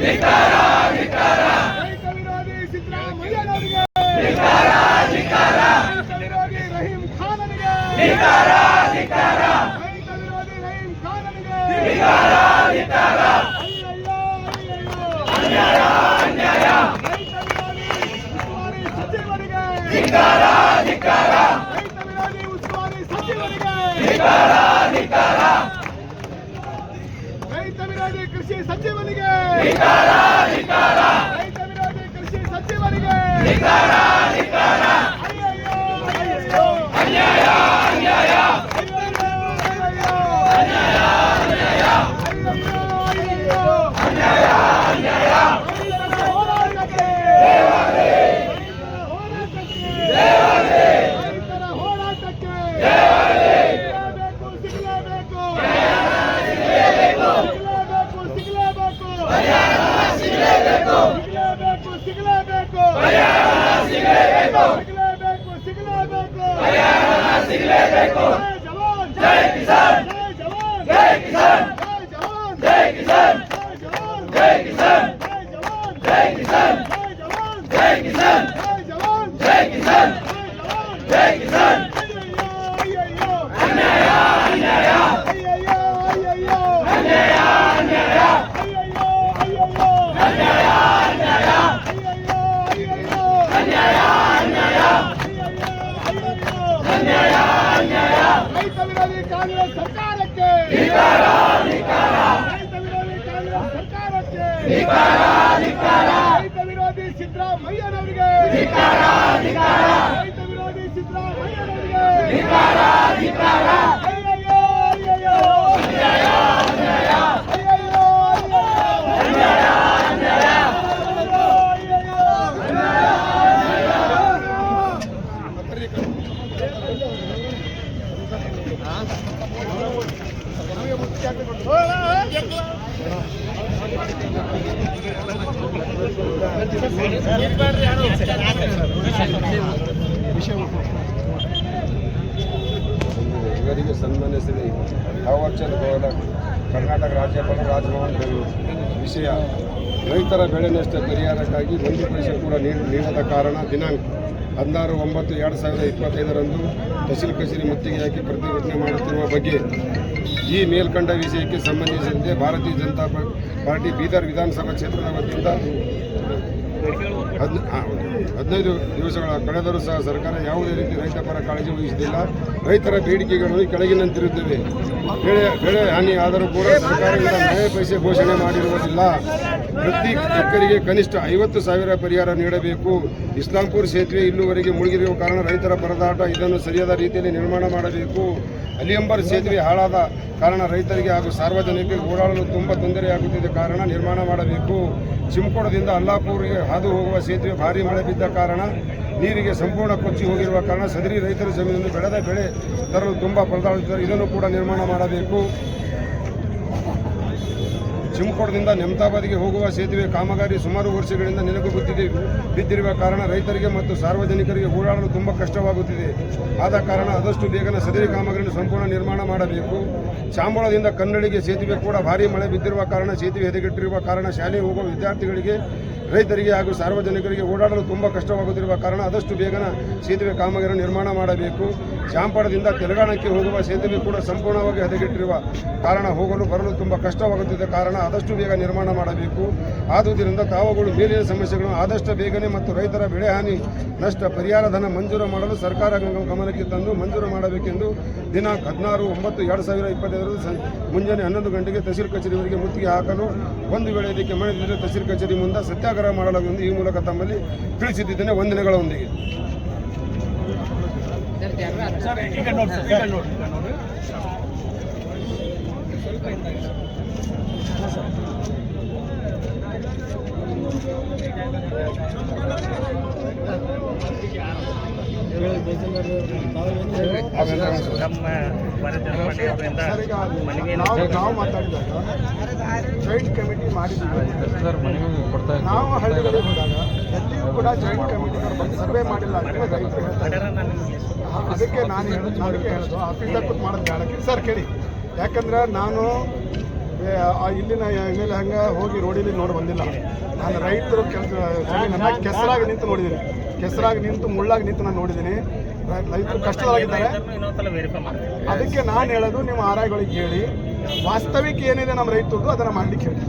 Nick ರೈತ ವಿರೋಧಿ ಕೃಷಿ ಸಚಿವನಿಗೆ! ರೈತ ವಿರೋಧಿ ಕೃಷಿ ಸಚಿವನಿಗೆ! जय किसान ರೈತ ವಿರೋಧಿ ಸಿದ್ದರಾಮಯ್ಯನವರಿಗೆ ರೈತ ವಿರೋಧಿ ಸಿದ್ದರಾಮಯ್ಯನವರಿಗೆ ಇವರಿಗೆ ಸನ್ಮಾನಿಸಿದೆ ತಾವರ್ಚಂದ್ ಗೌಡ ಕರ್ನಾಟಕ ರಾಜ್ಯಪಾಲ ರಾಜಭವನ್ ವಿಷಯ. ರೈತರ ಬೆಳೆ ನಷ್ಟ ಪರಿಹಾರಕ್ಕಾಗಿ ಒಂದು ಪೈಸೆ ಕೂಡ ನೀಡ- ನೀಡದ ಕಾರಣ ದಿನಾಂಕ ಹದಿನಾರು, ಒಂಬತ್ತು, ಎರಡು ಸಾವಿರದ ಇಪ್ಪತ್ತೈದರಂದು ತಹಸೀಲ್ ಕಚೇರಿ ಮುತ್ತಿಗೆ ಹಾಕಿ ಪ್ರತಿಭಟನೆ ಮಾಡುತ್ತಿರುವ ಬಗ್ಗೆ ಈ ಮೇಲ್ಕಂಡ ವಿಷಯಕ್ಕೆ ಸಂಬಂಧಿಸಿದಂತೆ ಭಾರತೀಯ ಜನತಾ ಪಾರ್ಟಿ ಬೀದರ್ ವಿಧಾನಸಭಾ ಕ್ಷೇತ್ರದ ವತಿಯಿಂದ ಹದ್- ಆ, ಹದಿನೈದು ದಿವಸಗಳ ಕಳೆದರೂ ಸಹ ಸರ್ಕಾರ ಯಾವುದೇ ರೀತಿ ರೈತ ಪರ ಕಾಳಜಿ ವಹಿಸುತ್ತಿಲ್ಲ ರೈತರ ಬೇಡಿಕೆಗಳು ಕೆಳಗಿನಂತಿರುತ್ತವೆ. ಬೆಳೆ ಬೆಳೆ ಹಾನಿ ಆದರೂ ಕೂಡ ಸರ್ಕಾರದಿಂದ ಮಳೆ ಪೈಸೆ ಘೋಷಣೆ ಮಾಡಿರುವುದಿಲ್ಲ. ಪ್ರತಿ ಎಕರೆಗೆ ಕನಿಷ್ಠ ಐವತ್ತು ಸಾವಿರ ಪರಿಹಾರ ನೀಡಬೇಕು. ಇಸ್ಲಾಂಪುರ್ ಸೇತುವೆ ಇಲ್ಲಿವರೆಗೆ ಮುಳುಗಿರುವ ಕಾರಣ ರೈತರ ಪರದಾಟ ಇದನ್ನು ಸರಿಯಾದ ರೀತಿಯಲ್ಲಿ ನಿರ್ಮಾಣ ಮಾಡಬೇಕು. ಅಲಿಯಂಬರ್ ಸೇತುವೆ ಹಾಳಾದ ಕಾರಣ ರೈತರಿಗೆ ಹಾಗೂ ಸಾರ್ವಜನಿಕರಿಗೆ ಓಡಾಡಲು ತುಂಬ ತೊಂದರೆಯಾಗುತ್ತಿದೆ ಕಾರಣ ನಿರ್ಮಾಣ ಮಾಡಬೇಕು. ಚಿಮ್ಕೋಡದಿಂದ ಅಲ್ಲಾಪುರಿಗೆ ಹಾದು ಹೋಗುವ ಸೇತುವೆ ಭಾರಿ ಮಳೆ ಬಿದ್ದ ಕಾರಣ ನೀರಿಗೆ ಸಂಪೂರ್ಣ ಕೊಚ್ಚಿ ಹೋಗಿರುವ ಕಾರಣ ಸದರಿ ರೈತರ ಜಮೀನನ್ನು ಬೆಳೆದ ಬೆಳೆ ತರಲು ತುಂಬ ಪರದಾಡುತ್ತಿದ್ದಾರೆ ಇದನ್ನು ಕೂಡ ನಿರ್ಮಾಣ ಮಾಡಬೇಕು. ಚಿಮ್ಕೋಡದಿಂದ ನೆಮ್ತಾಬಾದ್ಗೆ ಹೋಗುವ ಸೇತುವೆ ಕಾಮಗಾರಿ ಸುಮಾರು ವರ್ಷಗಳಿಂದ ನೆನಪು ಬಿದ್ದಿದೆ ಬಿದ್ದಿರುವ ಕಾರಣ ರೈತರಿಗೆ ಮತ್ತು ಸಾರ್ವಜನಿಕರಿಗೆ ಓಡಾಡಲು ತುಂಬ ಕಷ್ಟವಾಗುತ್ತಿದೆ. ಆದ ಕಾರಣ ಆದಷ್ಟು ಬೇಗನೆ ಸದರಿ ಕಾಮಗಾರಿಯನ್ನು ಸಂಪೂರ್ಣ ನಿರ್ಮಾಣ ಮಾಡಬೇಕು. ಚಾಂಬಳದಿಂದ ಕನ್ನಡಿಗೆ ಸೇತುವೆ ಕೂಡ ಭಾರಿ ಮಳೆ ಬಿದ್ದಿರುವ ಕಾರಣ ಸೇತುವೆ ಎದೆಗೆಟ್ಟಿರುವ ಕಾರಣ ಶಾಲೆಗೆ ಹೋಗುವ ವಿದ್ಯಾರ್ಥಿಗಳಿಗೆ, ರೈತರಿಗೆ ಹಾಗೂ ಸಾರ್ವಜನಿಕರಿಗೆ ಓಡಾಡಲು ತುಂಬ ಕಷ್ಟವಾಗುತ್ತಿರುವ ಕಾರಣ ಆದಷ್ಟು ಬೇಗನೆ ಸೇತುವೆ ಕಾಮಗಾರಿ ನಿರ್ಮಾಣ ಮಾಡಬೇಕು. ಚಾಂಪಡದಿಂದ ತೆಲಂಗಾಣಕ್ಕೆ ಹೋಗುವ ಸೇತುವೆ ಕೂಡ ಸಂಪೂರ್ಣವಾಗಿ ಹದಗೆಟ್ಟಿರುವ ಕಾರಣ ಹೋಗಲು ಬರಲು ತುಂಬ ಕಷ್ಟವಾಗುತ್ತಿದ್ದ ಕಾರಣ ಆದಷ್ಟು ಬೇಗ ನಿರ್ಮಾಣ ಮಾಡಬೇಕು. ಆದುದರಿಂದ ತಾವುಗಳು ಮೇಲಿನ ಸಮಸ್ಯೆಗಳನ್ನು ಆದಷ್ಟು ಬೇಗನೆ ಮತ್ತು ರೈತರ ಬೆಳೆ ಹಾನಿ, ನಷ್ಟ, ಪರಿಹಾರ ಧನ ಮಂಜೂರು ಮಾಡಲು ಸರ್ಕಾರ ಗಮ- ಗಮನಕ್ಕೆ ತಂದು ಮಂಜೂರು ಮಾಡಬೇಕೆಂದು ದಿನಾಂಕ ಹದಿನಾರು, ಒಂಬತ್ತು, ಎರಡು ಸಾವಿರ ಇಪ್ಪತ್ತೈದರ ಮುಂಜಾನೆ ಹನ್ನೊಂದು ಗಂಟೆಗೆ ತಹಸೀಲ್ ಕಚೇರಿವರೆಗೆ ಮುತ್ತಿಗೆ ಹಾಕಲು ಒಂದು ವೇಳೆ ಇದಕ್ಕೆ ಮಣಿದಿದ್ದರೆ ತಹಸೀಲ್ ಕಚೇರಿ ಮುಂದೆ ಸತ್ಯಾಗ್ರಹ ಮಾಡಲಾಗುವುದು ಈ ಮೂಲಕ ತಮ್ಮಲ್ಲಿ ತಿಳಿಸಿದ್ದೇನೆ ವಂದನೆಗಳೊಂದಿಗೆ. ಸ್ವಲ್ಪ ನಮ್ಮ ಜಾಯಿಂಟ್ ಕಮಿಟಿ ನಾವು ಕೂಡ ಸರ್ವೆ ಮಾಡಿಲ್ಲ. ಅದಕ್ಕೆ ನಾನು ಅದಕ್ಕೆ ಹೇಳೋದು. ಆಫೀಸರ್ ಕೂತ್ ಮಾಡೋದು ಬೇಡಕ್ಕೆ ಸರ್ ಕೇಳಿ. ಯಾಕಂದ್ರೆ ನಾನು ಇಲ್ಲಿನ ಎಂ ಎಲ್ ಹಂಗೆ ಹೋಗಿ ರೋಡಿಲಿ ನೋಡಿ ಬಂದಿಲ್ಲ. ನಾನು ರೈತರು ಕೆಲಸ ಕೆಸರಾಗಿ ನಿಂತು ನೋಡಿದ್ದೀನಿ ಕೆಸರಾಗಿ ನಿಂತು ಮುಳ್ಳಾಗಿ ನಿಂತು ನಾನು ನೋಡಿದ್ದೀನಿ ರೈತರು ಕಷ್ಟದಾಗಿದ್ದಾರೆ ಅದಕ್ಕೆ ನಾನು ಹೇಳೋದು ನಿಮ್ಮ ಆರಾಯಗಳಿಗೆ ಹೇಳಿ. ವಾಸ್ತವಿಕ ಏನಿದೆ ನಮ್ಮ ರೈತರದ್ದು ಅದನ್ನು ಮಾಡಲಿಕ್ಕೆ ಹೇಳಿ.